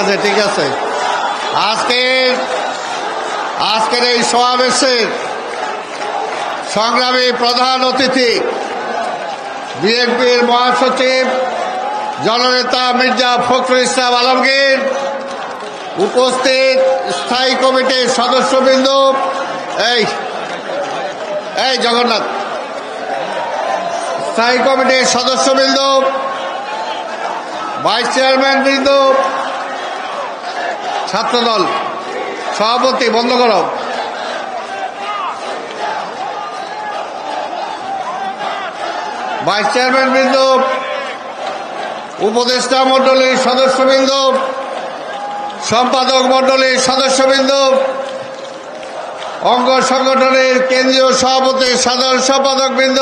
আছে, ঠিক আছে। আজকে, আজকের এই সমাবেশের সংগ্রামী প্রধান অতিথি, বিএনপির মহাসচিব, জননেতা মির্জা ফখরুল ইসলাম আলমগীর, উপস্থিত স্থায়ী কমিটির সদস্যবৃন্দ, এই এই জগন্নাথ। স্থায়ী কমিটির সদস্যবৃন্দ, ভাইস চেয়ারম্যান বৃন্দ ছাত্রদল, সভাপতি, বন্ধ করো। ভাইস চেয়ারম্যান বৃন্দ, উপদেষ্টা মণ্ডলীর সদস্যবৃন্দ, সম্পাদক মণ্ডলীর সদস্যবৃন্দ, অঙ্গ সংগঠনের কেন্দ্রীয় সভাপতি, সাধারণ সম্পাদক বৃন্দ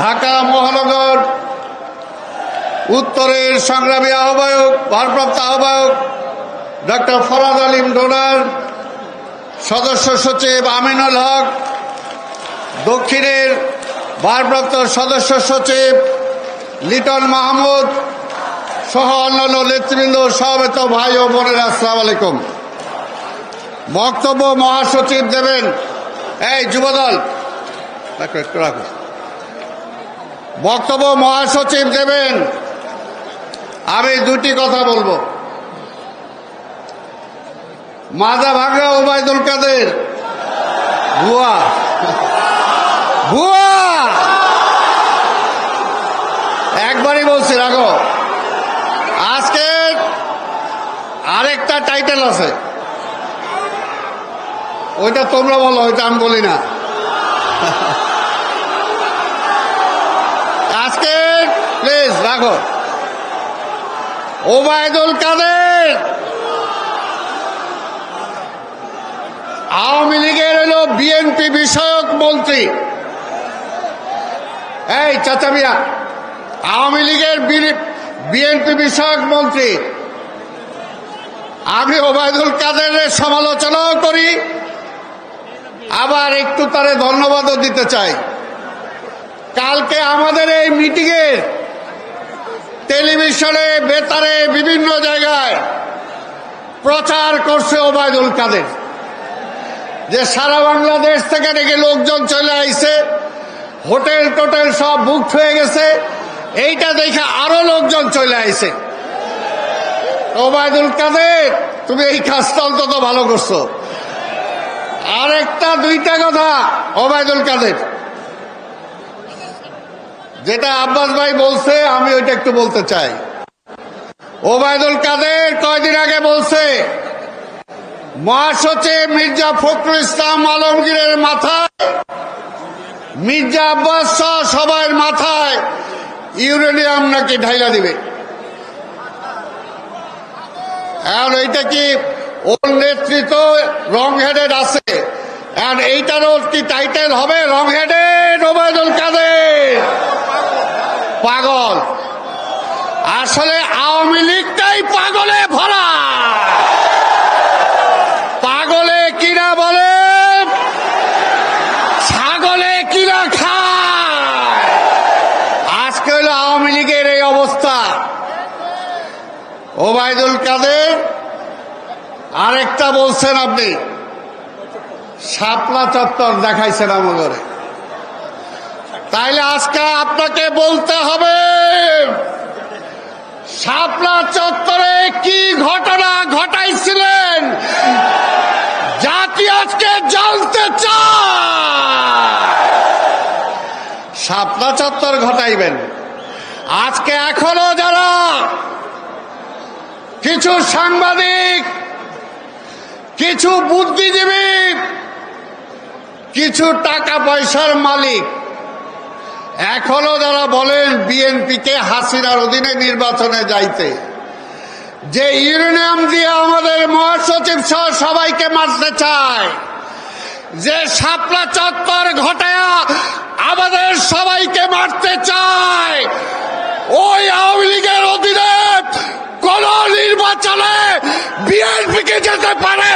ঢাকা মহানগর, উত্তরের সংগ্রামী আহ্বায়ক, ভারপ্রাপ্ত আহ্বায়ক ডক্টর ফরাদ আলিম ডোনার, সদস্য সচিব আমিনুল হক, দক্ষিণের ভারপ্রাপ্ত সদস্য সচিব লিটন মাহমুদ সহ অন্যান্য নেতৃবৃন্দ, সমবেত ভাই ও বোনের, আসসালাম আলাইকুম। বক্তব্য মহাসচিব দেবেন। এই যুবদল বক্তব্য মহাসচিব দেবেন। আমি দুটি কথা বলব। মাজা ভাঙ্গা ওবায়দুল কাদের? ভুয়া। ভুয়া! একবারই বলছি রাখো আজকে আরেকটা টাইটেল আছে। ওইটা তোমরা বলো, ওইটা আমি বলি না। আজকে প্লিজ রাখো ওবায়দুল কাদের আওয়ামী লীগের হলো বিএনপি বিষয়ক মন্ত্রী। এই চাচা মিয়া, আওয়ামী লীগের বিএনপি বিষয়ক মন্ত্রী, আমি ওবায়দুল কাদেরের সমালোচনাও করি, আবার একটু তারে ধন্যবাদও দিতে চাই। কালকে আমাদের এই মিটিংয়ে টেলিভিশনে বেতারে বিভিন্ন জায়গায় প্রচার করছে ওবায়দুল কাদের। যে সারা বাংলাদেশ থেকে নাকি লোকজন চলে আইছে। হোটেল টোটেল সব বুক হয়ে গেছে। এইটা দেখে আরও লোকজন চলে আইছে। ওবায়দুল কাদের, তুমি এই কাজটা অন্তত ভালো করছ। আর একটা দুইটা কথা, ওবায়দুল কাদের। যেটা আব্বাস ভাই বলছে, আমি ওইটা একটু বলতে চাই। ওবায়দুল কাদের কয়দিন আগে বলছে মহাসচিব মির্জা ফখরুল ইসলাম আলমগীরের মাথায়, মির্জা আব্বাস সবার মাথায় ইউরেনিয়াম নাকি ঢাইলা দিবে। এখন এইটা কি ওর নেতৃত্ব রং হেডেড আছে? এখন এইটারও কি টাইটেল হবে? Wrong headed Obaidul Quader. পাগল। আসলে আওয়ামী লীগটাই পাগলে ভরা পাগলে কিনা বলে ছাগলে কিনা খায় আজকে হলো আওয়ামী লীগের এই অবস্থা ওবায়দুল কাদের, আরেকটা বলছেন আপনি, শাপলা চত্বর দেখাইছেন আমাদের তাইলে আজকে আপনাকে বলতে হবে, শাপলা চত্বরে কি ঘটনা ঘটাইছিলেন জাতি আজকে জানতে চায় চত্বর ঘটাইবেন। আজকে এখনও যারা কিছু সাংবাদিক, কিছু বুদ্ধিজীবী, কিছু টাকা পয়সার মালিক এখনও যারা বলেন বিএনপিকে হাসিনার অধীনে নির্বাচনে যাইতে। যে ইউরেনিয়াম দিয়ে আমাদের মহাসচিব সহ সবাইকে মারতে চায়। যে শাপলা চত্বর ঘটায়া আমাদের সবাইকে মারতে চায়। ওই আওয়ামী লীগের অধীনে কোন নির্বাচনে বিএনপিকে যেতে পারে।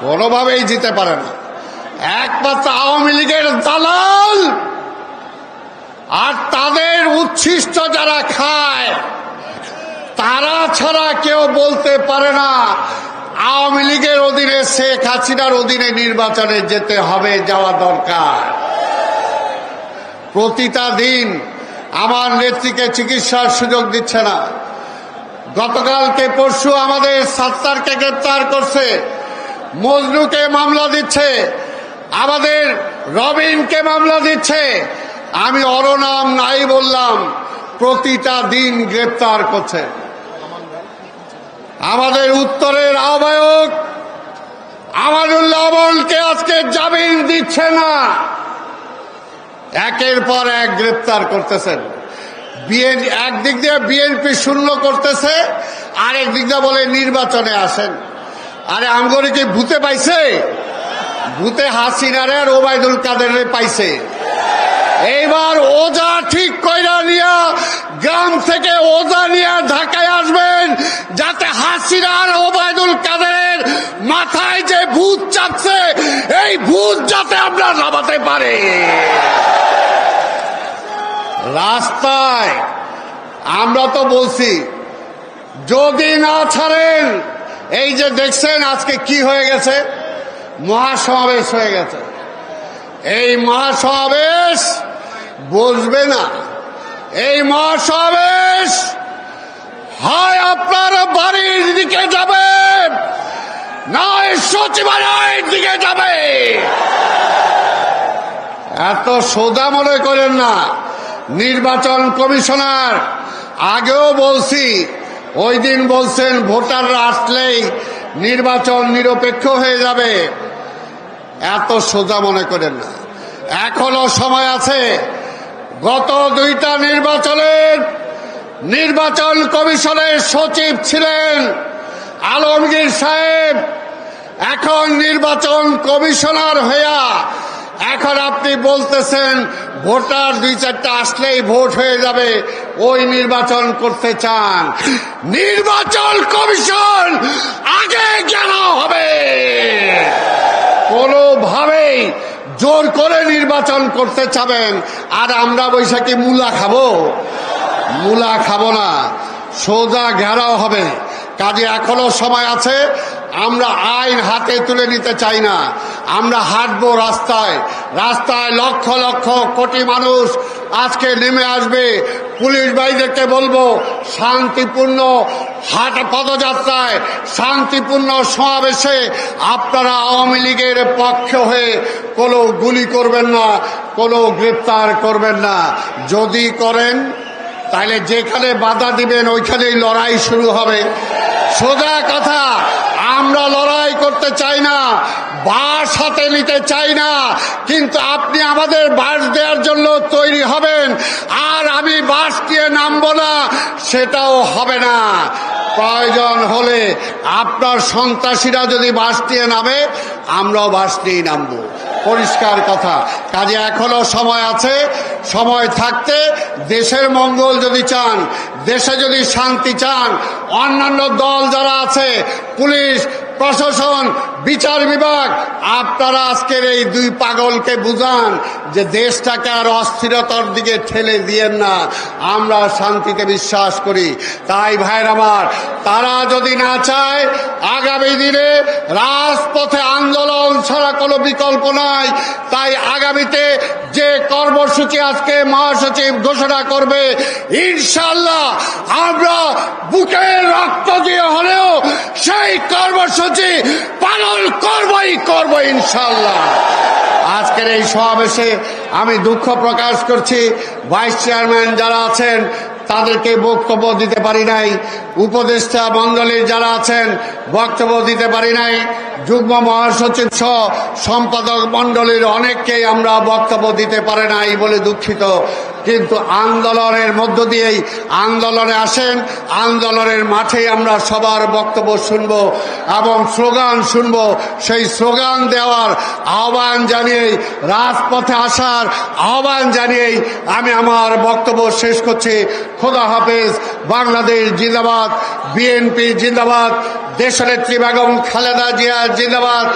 কোনোভাবেই জিতে পারে না। একমাত্র আওয়ামী লীগের দালাল আর তাদের উচ্ছিষ্ট যারা খায়, তারা ছাড়া কেউ বলতে পারে না, আওয়ামী লীগের অধীনে শেখ হাসিনার অধীনে নির্বাচনে যেতে হবে যাওয়া দরকার। প্রতিটা দিন আমার নেত্রীকে চিকিৎসার সুযোগ দিচ্ছে না। গতকালকে পরশু আমাদের সাত্তারকে গ্রেপ্তার করছে, মজনুকে মামলা দিচ্ছে, আমাদের রবিনকে মামলা দিচ্ছে। আমি অরনাম নাই বললাম, প্রতিটা দিন গ্রেপ্তার করছে। আমাদের উত্তরের আহ্বায়ক আমানুল্লাহ আমলকে আজকে জামিন দিচ্ছে না। একের পর এক গ্রেপ্তার করতেছেন। একদিক দিয়ে বিএনপি শূন্য করতেছে, আরেক দিক দিয়ে বলে নির্বাচনে আসেন। আরে আমগরে কি ভূতে পাইছে? ভূতে হাসিনারে আর ওবায়দুল কাদের পাইছে। এইবার ওজা ঠিক কইরা নিয়া গ্রাম থেকে ওজা নিয়ে ঢাকায় আসবেন, যাতে হাসিনা আর ওবায়দুল কাদের মাথায় যে ভূত চাপছে, এই ভূত যাতে আমরা নামাতে পারে। রাস্তায়। আমরা তো বলছি, যদি না ছাড়েন, এই যে দেখছেন আজকে কি হয়ে গেছে? মহাসমাবেশ হয়ে গেছে। এই মহাসমাবেশ বসবে না। এই মহাসমাবেশ হয় আপনার বাড়ির দিকে যাবে নয় সচিবালয়ের দিকে যাবে। এত সোজা মনে করেন না। নির্বাচন কমিশনার, আগেও বলছি ওই দিন বলছেন ভোটাররা আসলেই নির্বাচন নিরপেক্ষ হয়ে যাবে। এত সোজা মনে করেন না। এখনও সময় আছে। গত দুইটা নির্বাচনের নির্বাচন কমিশনের সচিব ছিলেন আলমগীর সাহেব। এখন নির্বাচন কমিশনার হইয়া এখন আপনি বলতেছেন, ভোটার দুই চারটা আসলেই ভোট হয়ে যাবে, ওই নির্বাচন করতে চান। নির্বাচন কমিশন আগে কেন হবে। কোনোভাবেই জোর করে নির্বাচন করতে চাবেন, আর আমরা বৈশাখী মূলা খাব। মূলা খাব না, সোজা ঘেরাও হবে। কাজে এখনও সময় আছে আমরা আইন হাতে তুলে নিতে চাই না। আমরা হাঁটবো রাস্তায়। রাস্তায় লক্ষ লক্ষ কোটি মানুষ আজকে নেমে আসবে। পুলিশ ভাইদেরকে বলব, শান্তিপূর্ণ হাট পদযাত্রায়, শান্তিপূর্ণ সমাবেশে আপনারা আওয়ামী লীগের পক্ষ হয়ে কোনো গুলি করবেন না, কোনো গ্রেপ্তার করবেন না। যদি করেন, তাহলে যেখানে বাধা দিবেন, ওইখানেই লড়াই শুরু হবে। সোজা কথা আমরা লড়াই করতে চাই না বাস হাতে নিতে চাই না, কিন্তু আপনি আমাদের বাস দেওয়ার জন্য তৈরি হবেন, আর আমি বাস দিয়ে নামবো না, সেটাও হবে না। প্রয়োজন হলে আপনার সন্ত্রাসীরা যদি বাস দিয়ে নামে, আমরাও বাস নিয়েই নামবো। পরিষ্কার কথা, কাজে এখনও সময় আছে সময় থাকতে দেশের মঙ্গল যদি চান, দেশে যদি শান্তি চান, অন্যান্য দল যারা আছে, পুলিশ প্রশাসন, বিচার বিভাগ, আপনারা আজকের এই দুই পাগলকে বুঝান যে দেশটাকে আর অস্থিরতার দিকে ঠেলে দিয়েন না। আমরা শান্তিতে বিশ্বাস করি। তাই ভাইর আমার, তারা যদি না চায়, আগামী দিনে রাজপথে আন্দোলন ছাড়া কোনো বিকল্প নাই। তাই আগামীতে যে কর্মসূচি আজকে মহাসচিব ঘোষণা করবে ইনশাল্লাহ আমরা বুকের রক্ত দিয়ে হলেও সেই কর্মসূচি পালন করবই করব ইনশাল্লাহ আজকের এই সমাবেশে আমি দুঃখ প্রকাশ করছি। ভাইস চেয়ারম্যান যারা আছেন, তাদেরকে বক্তব্য দিতে পারি নাই। উপদেষ্টা মণ্ডলীর যারা আছেন, বক্তব্য দিতে পারি নাই। যুগ্ম মহাসচিব সহ সম্পাদক মণ্ডলীর অনেককেই আমরা বক্তব্য দিতে পারে নাই বলে দুঃখিত। কিন্তু আন্দোলনের মধ্য দিয়েই আন্দোলনে আসেন। আন্দোলনের মাঠে আমরা সবার বক্তব্য শুনব এবং স্লোগান শুনব। সেই স্লোগান দেওয়ার আহ্বান জানিয়েই, রাজপথে আসার আহ্বান জানিয়েই আমি আমার বক্তব্য শেষ করছি। খোদা হাফেজ, বাংলাদেশ জিন্দাবাদ, বিএনপি জিন্দাবাদ, দেশনেত্রী বেগম খালেদা জিয়া জিন্দাবাদ,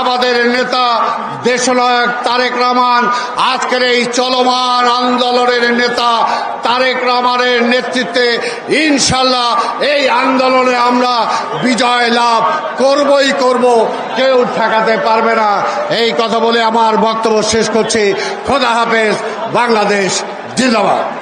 আমাদের নেতা, দেশনায়ক তারেক রহমান, আজকের এই চলমান আন্দোলনে আমাদের নেতা তারেক রামারের নেতৃত্বে ইনশাল্লাহ এই আন্দোলনে আমরা বিজয় লাভ করবই করব। কেউ ঠেকাতে পারবে না। এই কথা বলে আমার বক্তব্য শেষ করছি। খোদা হাফেজ। বাংলাদেশ জিন্দাবাদ।